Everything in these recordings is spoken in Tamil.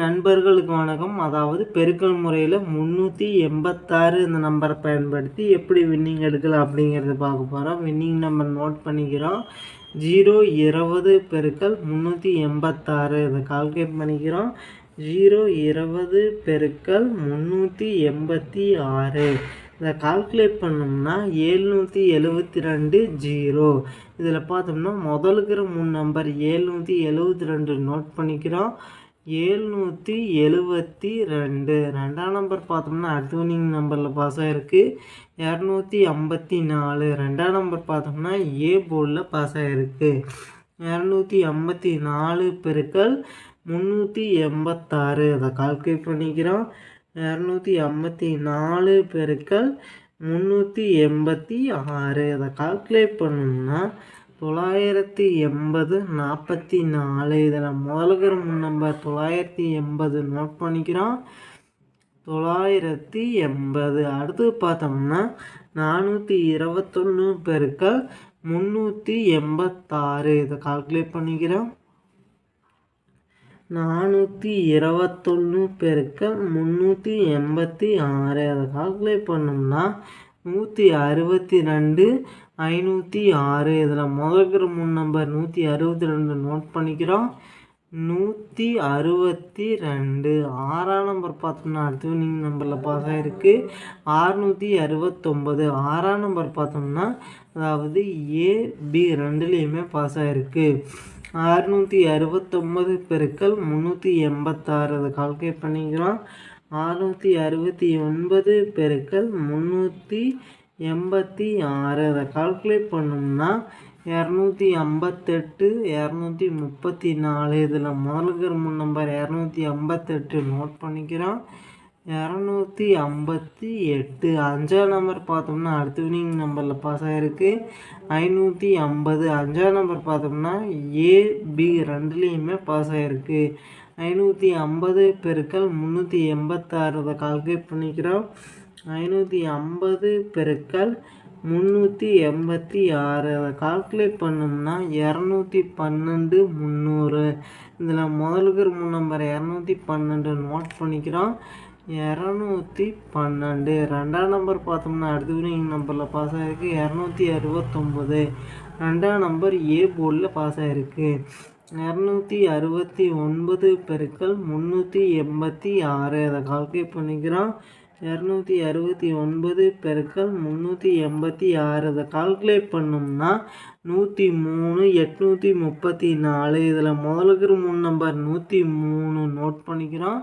நண்பர்களுக்கு வணக்கம். அதாவது பெருக்கல் முறையில் முந்நூற்றி எண்பத்தாறு இந்த நம்பரை பயன்படுத்தி எப்படி வின்னிங் எடுக்கலாம் அப்படிங்கிறத பார்க்க போகிறோம் வின்னிங் நம்பர் நோட் பண்ணிக்கிறோம். ஜீரோ இருபது பெருக்கல் முந்நூற்றி எண்பத்தாறு இதை கால்குலேட் பண்ணிக்கிறோம். ஜீரோ இருபது பெருக்கல் முந்நூற்றி எண்பத்தி ஆறு இதை கால்குலேட் பண்ணோம்னா ஏழ்நூற்றி எழுபத்தி ரெண்டு ஜீரோ. இதில் பார்த்தோம்னா முதலுக்கிற மூணு நம்பர் ஏழ்நூற்றி எழுபத்தி ரெண்டு நோட் பண்ணிக்கிறோம். ஏழ்நூற்றி எழுபத்தி ரெண்டு. ரெண்டாம் நம்பர் பார்த்தோம்னா அட்வினிங் நம்பரில் பாஸ் ஆகிருக்கு இரநூத்தி ஐம்பத்தி நாலு. ரெண்டாம் நம்பர் பார்த்தோம்னா ஏ போர்டில் பாஸ் ஆகிருக்கு இரநூத்தி ஐம்பத்தி நாலு பெருக்கள் முந்நூற்றி எண்பத்தாறு. அதை கால்குலேட் பண்ணிக்கிறோம். இரநூத்தி ஐம்பத்தி நாலு பெருக்கள் முந்நூற்றி எண்பத்தி ஆறு. அதை கால்குலேட் பண்ணோம்னா தொள்ளாயிரத்தி எண்பது நாற்பத்தி நாலு இதில் முதலுக்கிற முன் நம்பர் தொள்ளாயிரத்தி எண்பது நோட் பண்ணிக்கிறோம். தொள்ளாயிரத்தி எண்பது. அடுத்து பார்த்தோம்னா நானூற்றி இருபத்தொன்று பெருக்கள் முந்நூற்றி எண்பத்தாறு. இதை கால்குலேட் பண்ணிக்கிறோம். நானூற்றி இருபத்தொன்று பெருக்கள் முந்நூற்றி எண்பத்தி ஆறு. அதை கால்குலேட் பண்ணோம்னா நூற்றி அறுபத்தி ரெண்டு ஐநூற்றி ஆறு. இதில் முதல்கிற மூணு நம்பர் நூற்றி அறுபத்தி ரெண்டு நோட் பண்ணிக்கிறோம். நூற்றி அறுபத்தி ரெண்டு. ஆறாம் நம்பர் பார்த்தோம்னா அடுத்து நீங்கள் நம்பரில் பாஸ் ஆகிருக்கு ஆறுநூற்றி அறுபத்தொம்பது ஆறாம் நம்பர் பார்த்தோம்னா அதாவது ஏ பி ரெண்டுலேயுமே பாஸ் ஆகிருக்கு அறுநூற்றி அறுபத்தொம்பது பெருக்கள் முந்நூற்றி எண்பத்தாறு. அதை கால்குலேட் பண்ணிக்கிறோம். அறுநூற்றி அறுபத்தி ஒன்பது பெருக்கள் முந்நூற்றி எண்பத்தி ஆறு. அதை கால்குலேட் பண்ணோம்னா இரநூத்தி ஐம்பத்தெட்டு இரநூத்தி முப்பத்தி நாலு. இதில் முதலுக்கிற முன் நம்பர் இரநூத்தி ஐம்பத்தெட்டு நோட் பண்ணிக்கிறோம். இரநூத்தி ஐம்பத்தி எட்டு. அஞ்சாம் நம்பர் பார்த்தோம்னா அடுத்த வினிங் நம்பரில் பாஸ் ஆகிருக்கு ஐநூற்றி ஐம்பது. அஞ்சாம் நம்பர் பார்த்தோம்னா ஏ பி ரெண்டுலேயுமே பாஸ் ஆகிருக்கு ஐநூற்றி ஐம்பது பெருக்கள் முந்நூற்றி எண்பத்தாறு. அதை கால்குலேட் பண்ணிக்கிறோம். ஐநூற்றி ஐம்பது பெருக்கல் முந்நூற்றி எண்பத்தி ஆறு. அதை கால்குலேட் பண்ணோம்னா இரநூத்தி பன்னெண்டு முந்நூறு. இதில் முதலுக்கு மூணு நம்பர் இரநூத்தி பன்னெண்டு நோட் பண்ணிக்கிறோம். இரநூத்தி பன்னெண்டு. ரெண்டாம் நம்பர் பார்த்தோம்னா அடுத்த நம்பரில் பாஸ் ஆகிருக்கு இரநூத்தி அறுபத்தொம்பது. ரெண்டாம் நம்பர் ஏ போர்டில் பாஸ் ஆகிருக்கு இரநூத்தி அறுபத்தி ஒன்பது பெருக்கள் முந்நூற்றி எண்பத்தி ஆறு. அதை கால்குலேட் பண்ணிக்கிறோம். இரநூத்தி அறுபத்தி ஒன்பது பெருக்கள் முந்நூற்றி எண்பத்தி ஆறு. அதை கால்குலேட் பண்ணோம்னா நூற்றி மூணு எட்நூற்றி முப்பத்தி நாலு. இதில் முதலுக்கு மூணு நம்பர் நூற்றி மூணு நோட் பண்ணிக்கிறோம்.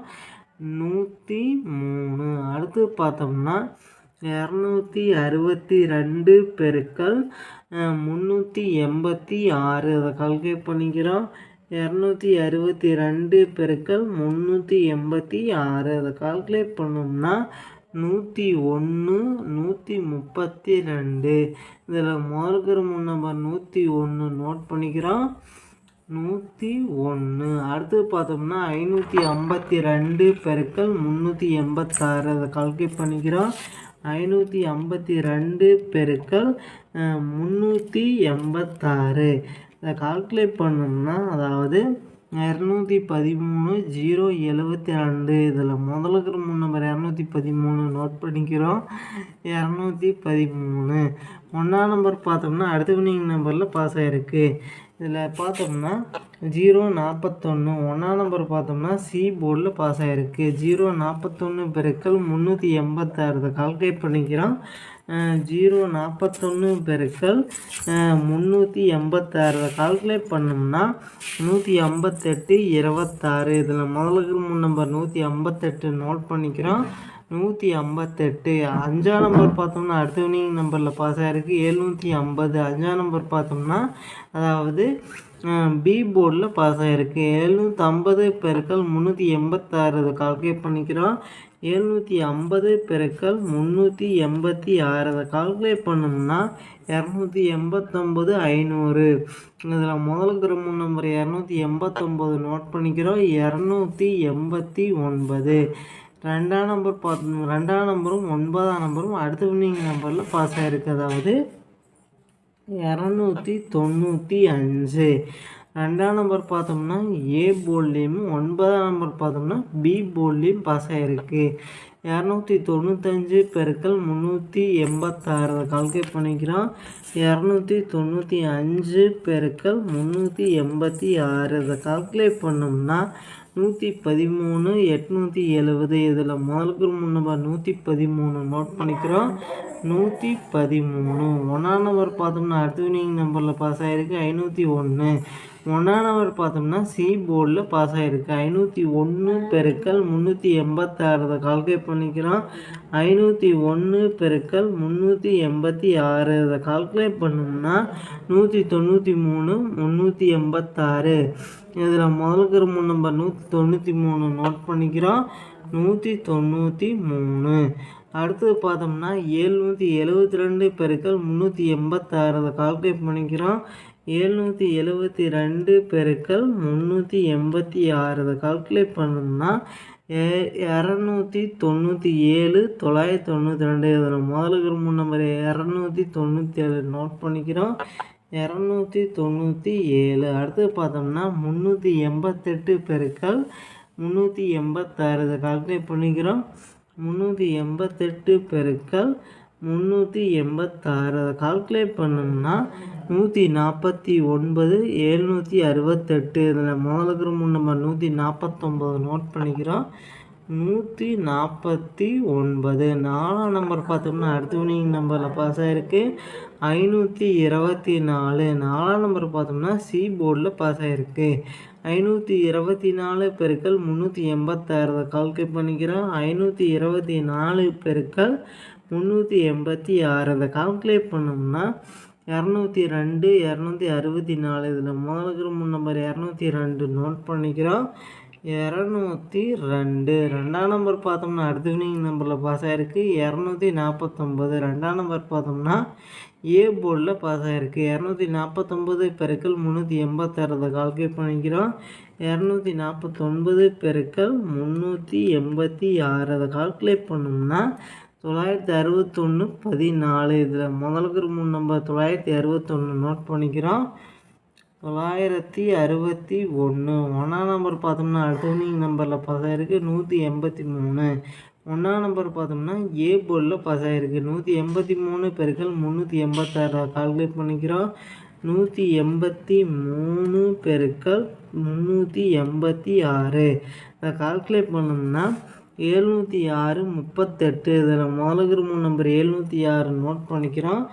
நூற்றி மூணு. அடுத்து பார்த்தோம்னா இரநூத்தி அறுபத்தி ரெண்டு பெருக்கள் முந்நூற்றி எண்பத்தி ஆறு. அதை கால்குலேட் பண்ணிக்கிறோம். இரநூத்தி அறுபத்தி ரெண்டு பெருக்கள் முந்நூற்றி எண்பத்தி ஆறு. அதை கால்குலேட் பண்ணோம்னா நூற்றி ஒன்று நூற்றி முப்பத்தி ரெண்டு இதில் முதல்கிற முன் நம்பர் நூற்றி ஒன்று நோட் பண்ணிக்கிறோம். நூற்றி ஒன்று. அடுத்து பார்த்தோம்னா ஐநூற்றி ஐம்பத்தி ரெண்டு பெருக்கள் முந்நூற்றி எண்பத்தாறு அதை கால்குலேட் பண்ணிக்கிறோம். ஐநூற்றி ஐம்பத்தி ரெண்டு பெருக்கள் முந்நூற்றி எண்பத்தாறு இதை கால்குலேட் பண்ணோம்னா அதாவது இரநூத்தி பதிமூணு ஜீரோ எழுபத்தி ரெண்டு. இதில் முதலுக்கு மூணு நம்பர் இரநூத்தி பதிமூணு நோட் பண்ணிக்கிறோம். இரநூத்தி பதிமூணு. ஒன்றாம் நம்பர் பார்த்தோம்னா அடுத்த வினிங் நம்பரில் பாஸ் ஆகிருக்கு இதில் பார்த்தோம்னா ஜீரோ நாற்பத்தொன்று ஒன்றாம் நம்பர் பார்த்தோம்னா சி போர்டில் பாஸ் ஆகிருக்கு ஜீரோ நாற்பத்தொன்று பெருக்கள் முந்நூற்றி எண்பத்தாறு. கால்குலேட் பண்ணிக்கிறோம். ஜீரோ நாற்பத்தொன்று பெருக்கள் முந்நூற்றி எண்பத்தாறு. கால்குலேட் பண்ணோம்னா நூற்றி ஐம்பத்தெட்டு இருபத்தாறு. இதில் முதலுக்கு முன் நம்பர் நூற்றி ஐம்பத்தெட்டு நோட் பண்ணிக்கிறோம். நூற்றி ஐம்பத்தெட்டு. அஞ்சாம் நம்பர் பார்த்தோம்னா அடுத்த வினிங் நம்பரில் பாஸ் ஆகிருக்கு எழுநூற்றி ஐம்பது. அஞ்சாம் நம்பர் பார்த்தோம்னா அதாவது பி போர்டில் பாஸ் ஆகிருக்கு எழுநூற்றி ஐம்பது பெருக்கள் முந்நூற்றி எண்பத்தாறு. அதை கால்குலேட் பண்ணிக்கிறோம். எழுநூற்றி ஐம்பது பெருக்கள் முந்நூற்றி எண்பத்தி ஆறு. அதை கால்குலேட் பண்ணோம்னா இரநூத்தி எண்பத்தொம்பது ஐநூறு. இதில் முதல் கிரம நம்பர் இரநூத்தி எண்பத்தொம்பது நோட் பண்ணிக்கிறோம். இரநூத்தி எண்பத்தி ஒன்பது. ரெண்டாம் நம்பர் பார்த்தோம். ரெண்டாம் நம்பரும் ஒன்பதாம் நம்பரும் அடுத்த வினிங் நம்பரில் பாஸ் ஆகிருக்கு அதாவது இரநூத்தி தொண்ணூற்றி அஞ்சு. ரெண்டாம் நம்பர் பார்த்தோம்னா ஏ போர்ட்லேயும் ஒன்பதாம் நம்பர் பார்த்தோம்னா பி போர்ட்லேயும் பாஸ் ஆகிருக்கு இரநூத்தி தொண்ணூத்தஞ்சு பெருக்கள் முந்நூற்றி எண்பத்தாறு. கால்குலேட் பண்ணிக்கிறோம். இரநூத்தி தொண்ணூற்றி அஞ்சு பெருக்கள் முந்நூற்றி எண்பத்தி ஆறு. இதை கால்குலேட் பண்ணோம்னா நூற்றி பதிமூணு எட்நூற்றி எழுபது இதில் முதலுக்கு நம்பர் நூற்றி பதிமூணு நோட் பண்ணிக்கிறோம். நூற்றி பதிமூணு. ஒன்றாம் நம்பர் பார்த்தோம்னா அடுத்த வினிங் நம்பரில் பாஸ் ஆகிருக்கு ஐநூற்றி ஒன்று ஒன்றாம் நம்பர் பார்த்தோம்னா சி போர்டில் பாஸ் ஆகிருக்கு ஐநூற்றி ஒன்று பெருக்கல் முந்நூற்றி எண்பத்தாறு அதை கால்குலேட் பண்ணிக்கிறோம். ஐநூற்றி ஒன்று பெருக்கல் முந்நூற்றி எண்பத்தி ஆறு இதை கால்குலேட் பண்ணோம்னா நூற்றி தொண்ணூற்றி மூணு முந்நூற்றி எண்பத்தாறு. இதில் முதலுக்கு மூணு நம்பர் நூற்றி தொண்ணூற்றி மூணு நோட் பண்ணிக்கிறோம். நூற்றி தொண்ணூற்றி மூணு. அடுத்தது பார்த்தோம்னா ஏழ்நூற்றி எழுபத்தி ரெண்டு பெருக்கள் முந்நூற்றி எண்பத்தாறு. அதை கால்குலேட் பண்ணிக்கிறோம். ஏழ்நூற்றி எழுபத்தி ரெண்டு பெருக்கள் முந்நூற்றி எண்பத்தி ஆறு. அதை கால்குலேட் பண்ணோம்னா இரநூத்தி தொண்ணூற்றி ஏழு தொள்ளாயிரத்தி தொண்ணூற்றி ரெண்டு. இதில் முதலுக்கு மூணு நம்பர் இரநூத்தி தொண்ணூற்றி ஏழு நோட் பண்ணிக்கிறோம். இரநூத்தி தொண்ணூற்றி ஏழு. அடுத்து பார்த்தோம்னா முந்நூற்றி எண்பத்தெட்டு பெருக்கள் முந்நூற்றி எண்பத்தாறு இதை கால்குலேட் பண்ணிக்கிறோம். முந்நூற்றி எண்பத்தெட்டு பெருக்கள் முந்நூற்றி எண்பத்தாறு அதை கால்குலேட் பண்ணோம்னா நூற்றி நாற்பத்தி ஒன்பது எழுநூற்றி அறுபத்தெட்டு. இதில் முதலுக்கு மூணு நம்பர் நூற்றி நாற்பத்தொம்பது நோட் பண்ணிக்கிறோம். நூற்றி நாற்பத்தி ஒன்பது. நாலாம் நம்பர் பார்த்தோம்னா அடுத்த வினிங் நம்பரில் பாஸ் ஆகிருக்கு ஐநூற்றி இருபத்தி நாலு. நாலாம் நம்பர் பார்த்தோம்னா சி போர்டில் பாஸ் ஆகிருக்கு ஐநூற்றி இருபத்தி நாலு பெருக்கள் முந்நூற்றி எண்பத்தாறு கால்குலேட் பண்ணிக்கிறோம். ஐநூற்றி இருபத்தி நாலு பெருக்கள் முந்நூற்றி எண்பத்தி ஆறு அதை கால்குலேட் பண்ணோம்னா இரநூத்தி ரெண்டு இரநூத்தி அறுபத்தி நாலு இதில் முதலுக்கு மூணு நம்பர் இரநூத்தி ரெண்டு நோட் பண்ணிக்கிறோம். இரநூத்தி ரெண்டு. ரெண்டாம் நம்பர் பார்த்தோம்னா அடுத்த வினிங் நம்பரில் பாஸ் ஆகிருக்கு இரநூத்தி நாற்பத்தொம்பது ரெண்டாம் நம்பர் பார்த்தோம்னா ஏ போர்டில் பாஸ் ஆகிருக்கு இரநூத்தி நாற்பத்தொம்பது பெருக்கள் முந்நூற்றி எண்பத்தாறு கால்குலேட் பண்ணிக்கிறோம். இரநூத்தி நாற்பத்தொன்பது பெருக்கள் முந்நூற்றி எண்பத்தி ஆறு அதை கால்குலேட் பண்ணோம்னா தொள்ளாயிரத்தி அறுபத்தொன்று பதினாலு. இதில் முதலுக்கு மூணு நம்பர் தொள்ளாயிரத்தி அறுபத்தொன்று நோட் பண்ணிக்கிறோம். தொள்ளாயிரத்தி அறுபத்தி ஒன்று. ஒன்றாம் நம்பர் பார்த்தோம்னா அல்டர்னிங் நம்பரில் பாஸ் ஆகிருக்கு நூற்றி எண்பத்தி மூணு. ஒன்றாம் நம்பர் பார்த்தோம்னா ஏ போர்டில் பாஸ் ஆகிருக்கு நூற்றி எண்பத்தி மூணு பெருக்கள் முந்நூற்றி எண்பத்தாறு கால்குலேட் பண்ணிக்கிறோம். நூற்றி எண்பத்தி மூணு பெருக்கள் முந்நூற்றி எண்பத்தி ஆறு. அதை கால்குலேட் பண்ணோம்னா எழுநூற்றி ஆறு முப்பத்தெட்டு. இதில் முதலுக்கு மூணு நம்பர் எழுநூற்றி ஆறு நோட் பண்ணிக்கிறோம்.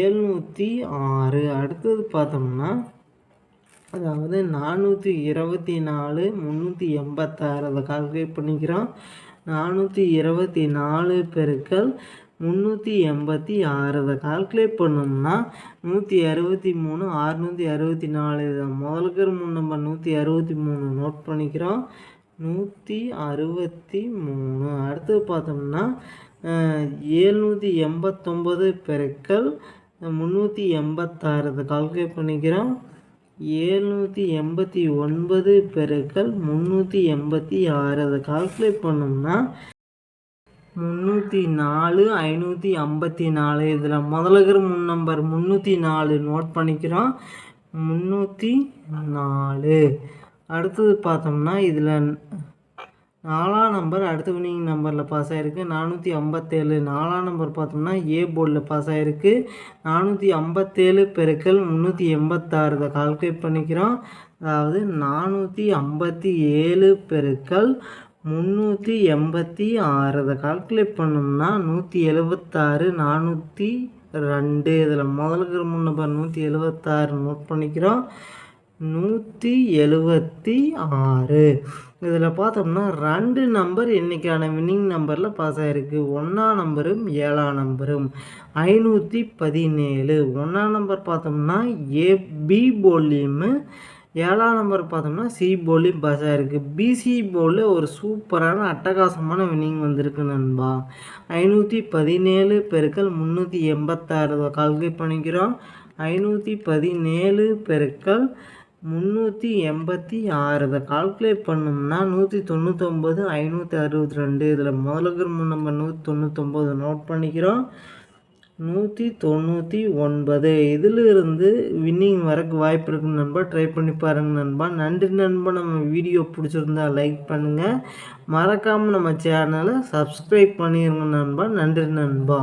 எழுநூற்றி ஆறு. அடுத்தது பார்த்தோம்னா அதாவது நானூற்றி இருபத்தி நாலு முந்நூற்றி எண்பத்தாறு அதை கால்குலேட் பண்ணிக்கிறோம். நானூற்றி இருபத்தி நாலு பெருக்கள் முந்நூற்றி எண்பத்தி ஆறு அதை கால்குலேட் பண்ணோம்னா நூற்றி அறுபத்தி மூணு அறுநூற்றி அறுபத்தி நாலு. இதை முதலுக்கு மூணு நம்பர் நூற்றி அறுபத்தி மூணு நோட் பண்ணிக்கிறோம். நூற்றி அறுபத்தி மூணு. அடுத்து பார்த்தோம்னா ஏழ்நூற்றி எண்பத்தொம்பது பெருக்கள் முந்நூற்றி எண்பத்தாறு அதை கால்குலேட் பண்ணிக்கிறோம். ஏழ்நூற்றி எண்பத்தி ஒன்பது பெருக்கள் முந்நூற்றி எண்பத்தி ஆறு. அதை கால்குலேட் பண்ணோம்னா முந்நூற்றி நாலு ஐநூற்றி ஐம்பத்தி நாலு. இதில் முதலகிற முன் நம்பர் முந்நூற்றி நாலு நோட் பண்ணிக்கிறோம். முந்நூற்றி நாலு. அடுத்தது பார்த்தோம்னா இதில் நாலாம் நம்பர் அடுத்த வினிங் நம்பரில் பாஸ் ஆகிருக்கு நானூற்றி ஐம்பத்தேழு நாலாம் நம்பர் பார்த்தோம்னா ஏ போர்டில் பாஸ் ஆகிருக்கு நானூற்றி ஐம்பத்தேழு பெருக்கள் முந்நூற்றி எண்பத்தாறு இதை கால்குலேட் பண்ணிக்கிறோம். அதாவது நானூற்றி ஐம்பத்தி ஏழு பெருக்கள் முந்நூற்றி எண்பத்தி ஆறு இதை கால்குலேட் பண்ணோம்னா நூற்றி எழுபத்தாறு நானூற்றி ரெண்டு. இதில் முதலுக்கு மூணு நம்பர் நூற்றி எழுபத்தாறு நோட் பண்ணிக்கிறோம். நூற்றி எழுபத்தி ஆறு. இதில் பார்த்தோம்னா ரெண்டு நம்பர் இன்றைக்கான வின்னிங் நம்பரில் பாஸ் ஆகிருக்கு ஒன்றாம் நம்பரும் ஏழாம் நம்பரும் ஐநூற்றி பதினேழு. ஒன்றாம் நம்பர் பார்த்தோம்னா ஏ பி போலியுமு ஏழாம் நம்பர் பார்த்தோம்னா சி போலியும் பாஸ் ஆகிருக்கு பிசி போலில் ஒரு சூப்பரான அட்டகாசமான வின்னிங் வந்திருக்கு நண்பா. ஐநூற்றி பதினேழு பெருக்கள் முந்நூற்றி எண்பத்தாறு. கால்குலேட் பண்ணிக்கிறோம். ஐநூற்றி பதினேழு பெருக்கள் முந்நூற்றி எண்பத்தி ஆறு. இதை கால்குலேட் பண்ணோம்னா நூற்றி தொண்ணூத்தொம்பது ஐநூற்றி அறுபத்தி ரெண்டு. இதில் முதலுக்கு நம்ம நூற்றி தொண்ணூத்தொம்பது நோட் பண்ணிக்கிறோம். நூற்றி தொண்ணூற்றி ஒன்பது. இதிலிருந்து வின்னிங் வரக்கு வாய்ப்பு இருக்குது நண்பா ட்ரை பண்ணி பாருங்கள் நண்பா. நன்றி நண்பா. நம்ம வீடியோ பிடிச்சிருந்தா லைக் பண்ணுங்கள் மறக்காமல் நம்ம சேனலை சப்ஸ்கிரைப் பண்ணிடுங்க நண்பா. நன்றி நண்பா.